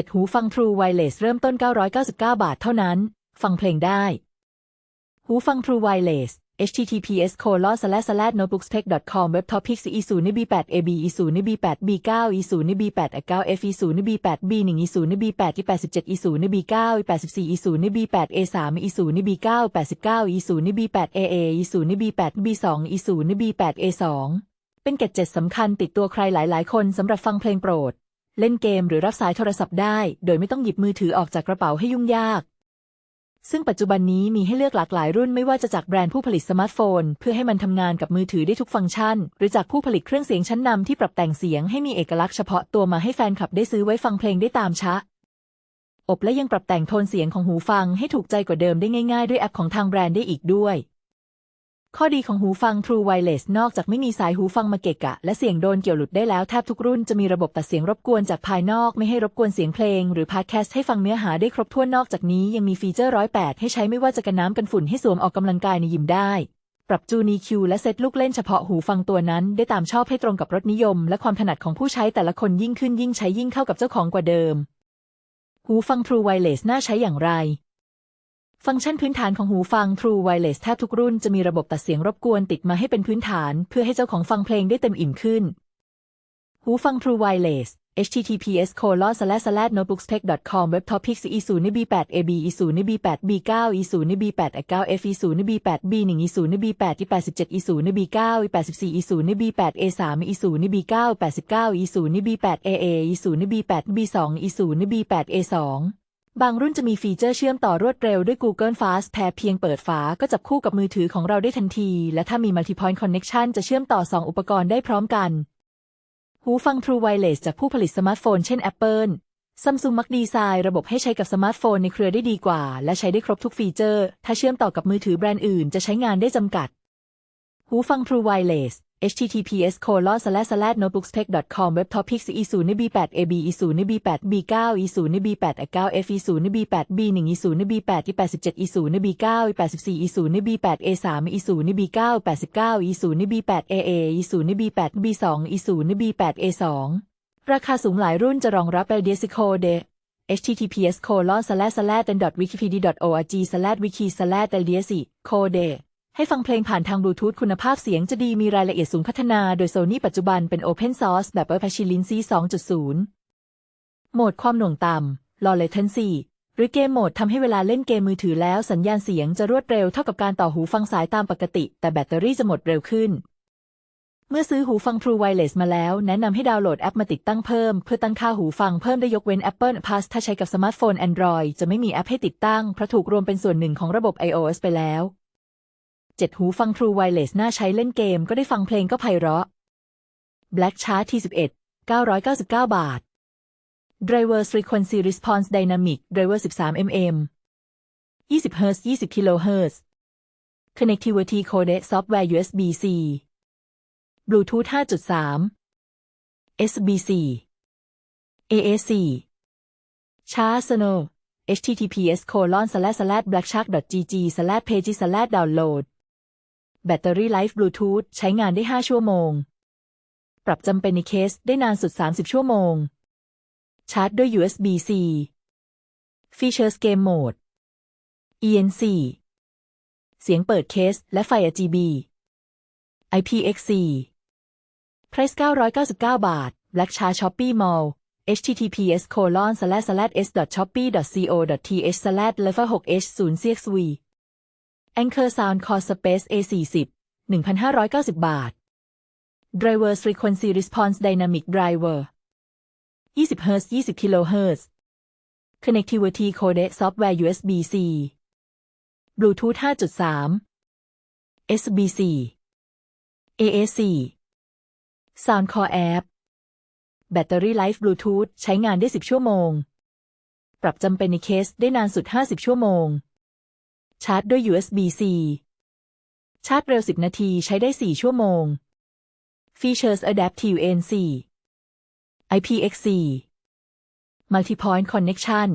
7 หูฟัง True Wireless เริ่มต้น 999 บาทเท่านั้น ฟังเพลงได้ หูฟัง True Wireless https colon slash slash notebookspec com web topics e 0 b 8 ab e 0 b 8 b 9 e 0 b 8 a 9 f e 0 b 8 b 1 e 0 b 8 e 87 e 0 b 9 e 84 e 0 b 8 a 3 e 0 b 9 89 e 0 b 8 aa e 0 b 8 b 2 e 0 b 8 a 2เป็นเกจเจ็ดสำคัญติดตัวใครหลาย ๆ คนสำหรับฟังเพลงโปรด เล่นเกมหรือรับสายโทรศัพท์ได้ โดยไม่ต้องหยิบมือถือออกจากกระเป๋าให้ยุ่งยาก ซึ่งปัจจุบันนี้มีให้เลือกหลากหลายรุ่นไม่ว่าจะจากแบรนด์ผู้ผลิตสมาร์ทโฟน เพื่อให้มันทำงานกับมือถือได้ทุกฟังก์ชัน หรือจากผู้ผลิตเครื่องเสียงชั้นนำที่ปรับแต่งเสียงให้มีเอกลักษณ์เฉพาะตัวมาให้แฟนคลับได้ซื้อไว้ฟังเพลงได้ตามชะ อบและยังปรับแต่งโทนเสียงของหูฟังให้ถูกใจกว่าเดิมได้ง่าย ๆ ด้วยแอปของทางแบรนด์ได้อีกด้วย ข้อดีของหูฟัง True Wireless นอกจากไม่มีสายหูฟังมาเกะกะ และเสียงโดนเกี่ยวหลุดได้แล้วแทบทุกรุ่นจะมีระบบตัดเสียงรบกวนจากภายนอกไม่ให้รบกวนเสียงเพลง หรือพาดแคสต์ให้ฟังเนื้อหาได้ครบถ้วนนอกจากนี้ยังมีฟีเจอร์ร้อยแปดให้ใช้ไม่ว่าจะกันน้ำกันฝุ่นให้สวมออกกำลังกายในยิมได้ ปรับจูนีคิวและเซตลูกเล่นเฉพาะหูฟังตัวนั้น ได้ตามชอบให้ตรงกับรสนิยม และความถนัดของผู้ใช้แต่ละคนยิ่งขึ้นยิ่งใช้ยิ่งเข้ากับเจ้าของกว่าเดิม หูฟัง True Wireless น่าใช้อย่างไร ฟังก์ชันพื้นฐานของหูฟัง True Wireless แทบทุกรุ่นจะมีระบบตัดเสียงรบกวนติดมาให้เป็นพื้นฐาน เพื่อให้เจ้าของฟังเพลงได้เต็มอิ่มขึ้น หูฟัง True Wireless https colon slash slash notebookspec com web topics e 0 b 8 ab e 0 b 8 b 9 e 0 b 8 a 9 f e 0 b 8 b 1 e 0 b 8 e 87 e 0 b 9 e 84 e 0 b 8 a 3 e 0 b 9 89 e 0 b 8 aa e 0 b 8 b 2 e 0 b 8 a 2 บางรุ่นจะมีฟีเจอร์เชื่อมต่อรวดเร็วด้วย Google Fast Pair เพียงเปิดฝาก็จับคู่กับมือถือของเราได้ทันที และถ้ามี Multi-Point Connection จะเชื่อมต่อ 2 อุปกรณ์ได้พร้อมกัน หูฟัง True Wireless จากผู้ผลิตสมาร์ทโฟนเช่น Apple Samsung มักดีไซน์ระบบให้ใช้กับสมาร์ทโฟนในเครือได้ดีกว่า และใช้ได้ครบทุกฟีเจอร์ ถ้าเชื่อมต่อกับมือถือแบรนด์อื่น จะใช้งานได้จำกัด หูฟัง True Wireless https colon slash slash notebookspec com web topics e 0 b 8 ab e 0 b 8 b 9 e 0 b 8 9 f e 0 b 8 b 1 e 0 b 8 e 87 e 0 b 9 e 84 e 0 b 8 a 3 e 0 b 9 89 e 0 b 8 aa e 0 b 8 b 2 e 0 b 8 a 2ราคาสูงหลายรุ่นจะรองรับ l d s c o d e https colon slash slash wikipedia org slash wiki slash lds code ให้ฟังเพลงผ่านทางบลูทูธคุณภาพเสียงจะดีมีรายละเอียดสูงพัฒนาโดยโซนี่ปัจจุบันเป็น Open Source แบบ Apache Lindsay 2.0 โหมดความหน่วงต่ำ Low Latency หรือเกมโหมดทำให้เวลาเล่นเกมมือถือแล้วสัญญาณเสียงจะรวดเร็วเท่ากับการต่อหูฟังสายตามปกติ แต่แบตเตอรี่จะหมดเร็วขึ้น เมื่อซื้อหูฟัง True Wireless มาแล้ว แนะนำให้ดาวน์โหลดแอปมาติดตั้งเพิ่ม เพื่อตั้งค่าหูฟังเพิ่มได้ยกเว้น Apple Pass ถ้าใช้กับสมาร์ทโฟน Android จะไม่มีแอปให้ติดตั้งเพราะถูกรวมเป็นส่วนหนึ่งของระบบ iOS ไปแล้ว 7หูฟัง True Wireless น่าใช้เล่นเกมก็ได้ฟังเพลงก็ไพเราะ Black Chart T11 999 บาท Driver Frequency Response Dynamic Driver 13 mm 20 Hz 20 kHz Connectivity Codec Software USB-C Bluetooth 5.3 SBC AAC Chart Snow https colon slash slash blackshark gg slash page slash download แบตเตอรี่ไลฟ์บลูทูธใช้งานได้ 5 ชั่วโมง ปรับจำเป็นในเคสได้นานสุด 30 ชั่วโมง ชาร์จด้วย USB-C Features Game Mode ENC เสียงเปิดเคสและไฟ RGB IPX4 Price 999 บาท Black Char Shopee Mall https colon slash slash s shopee co th slash level 6 h 0 cxv Anchor Sound Core Space A40 1,590 บาท Driver Frequency Response Dynamic Driver 20 Hz 20 kHz Connectivity Codec Software USB-C Bluetooth 5.3 SBC AAC Soundcore App แบตเตอรี่ไลฟ์บลูทูธใช้งานได้ 10 ชั่วโมง ปรับจำเป็นในเคสได้นานสุด 50 ชั่วโมง ชาร์จด้วย USB-C ชาร์จเร็ว 10 นาทีใช้ได้ 4 ชั่วโมง Features Adaptive ANC IPX4 Multi-Point Connection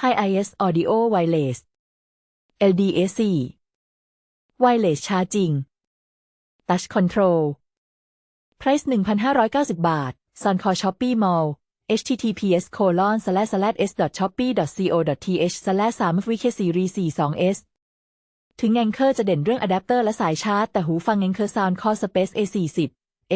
High IS Audio Wireless LDAC Wireless Charging Touch Control Price 1,590 บาท Suncor Shopee Mall https colon slash slash s shopee co th slash 3 vk series 42s ถึง Anchor จะเด่นเรื่องอะแดปเตอร์และสายชาร์จ แต่หูฟัง Anchor Sound Core Space A40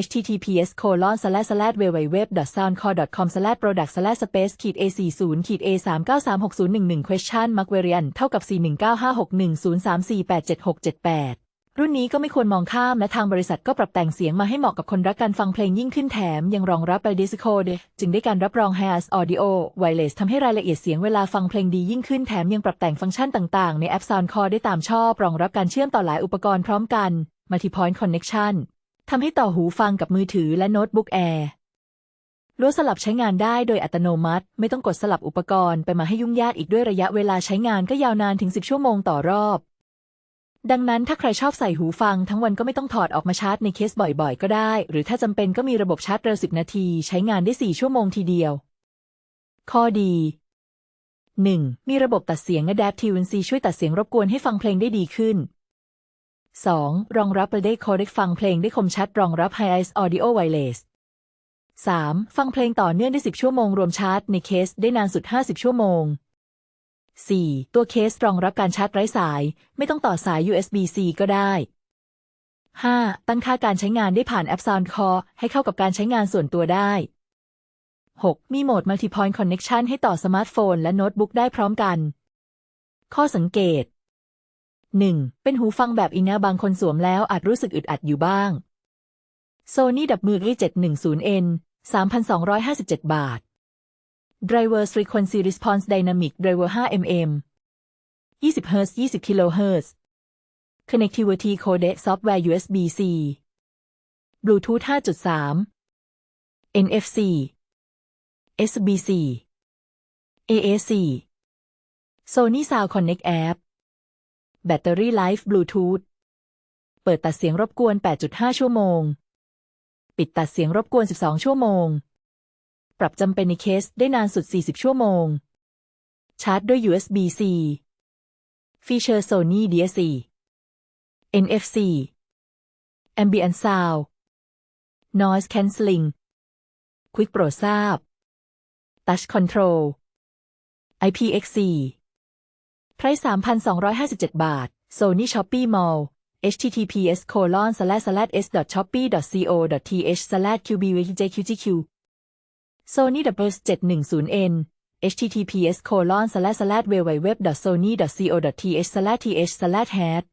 https colon slash slash www soundcore com slash product slash space ขีด a40 ขีด a 3 9 3 6 0 1 1 question mark variant เท่ากับ 41956103487678 รุ่นนี้ก็ไม่ควรมองข้ามและทางบริษัทก็ปรับแต่งเสียงมาให้เหมาะกับคนรักการฟังเพลงยิ่งขึ้นแถม ยังรองรับไปดิสโคดจึงได้การรับรอง Has Audio Wireless ทำให้รายละเอียดเสียงเวลาฟังเพลงดียิ่งขึ้นแถม ยังปรับแต่งฟังก์ชันต่างๆ ในแอป Soundcore ได้ตามชอบ รองรับการเชื่อมต่อหลายอุปกรณ์พร้อมกัน Multi-point Connection ทำให้ต่อหูฟังกับมือถือและโน้ตบุ๊กแอร์ล้วสลับใช้งานได้โดยอัตโนมัติ ไม่ต้องกดสลับอุปกรณ์ไปมาให้ยุ่งยากอีกด้วยระยะเวลาใช้งานก็ยาวนานถึง 10 ชั่วโมงต่อรอบ ดังนั้นถ้าใครชอบใส่หูฟังทั้งวันก็ไม่ต้องถอดออกมาชาร์จในเคสบ่อยๆ ก็ได้ หรือถ้าจำเป็นก็มีระบบชาร์จเร็ว 10 นาที ใช้งานได้ 4 ชั่วโมงทีเดียว ข้อดี 1. มีระบบตัดเสียง Adaptive NC ช่วยตัดเสียงรบกวนให้ฟังเพลงได้ดีขึ้น 2. รองรับไปได้โคเด็กฟังเพลงได้คมชัดรองรับ Hi-Res Audio Wireless 3. ฟังเพลงต่อเนื่องได้ 10 ชั่วโมงรวมชาร์จในเคสได้นานสุด 50 ชั่วโมง 4. ตัวเคสรองรับการชาร์จไร้สาย ไม่ต้องต่อสาย USB-C ก็ได้ 5. ตั้งค่าการใช้งานได้ผ่านแอป Soundcore ให้เข้ากับการใช้งานส่วนตัวได้ 6. มีโหมด Multi-Point Connection ให้ต่อสมาร์ทโฟนและโน้ตบุ๊กได้พร้อมกัน ข้อสังเกต 1. เป็นหูฟังแบบอินเนอร์บางคนสวมแล้วอาจรู้สึกอึดอัดอยู่บ้าง Sony ดับมือรี 710N 3,257 บาท Drivers Frequency Response Dynamic Driver 5mm 20Hz 20 kHz Connectivity Codec Software USB-C Bluetooth 5.3 NFC SBC AAC Sony Sound Connect App แบตเตอรี่ไลฟ์บลูทูธเปิดตัดเสียงรบกวน 8.5 ชั่วโมง ปิดตัดเสียงรบกวน 12 ชั่วโมง ปรับจำเป็นในเคสได้นานสุด 40 ชั่วโมง ชาร์จด้วย USB-C ฟีเจอร์ Sony DSC NFC Ambient Sound Noise Cancelling Quick Pro ทราบ Touch Control IPX4 ไพรส์3,257บาท Sony Shopee Mall https colon slash slash s shopee co th slash qbvjqgq Sony W710N https colon slash slash www sony co th slash th slash hat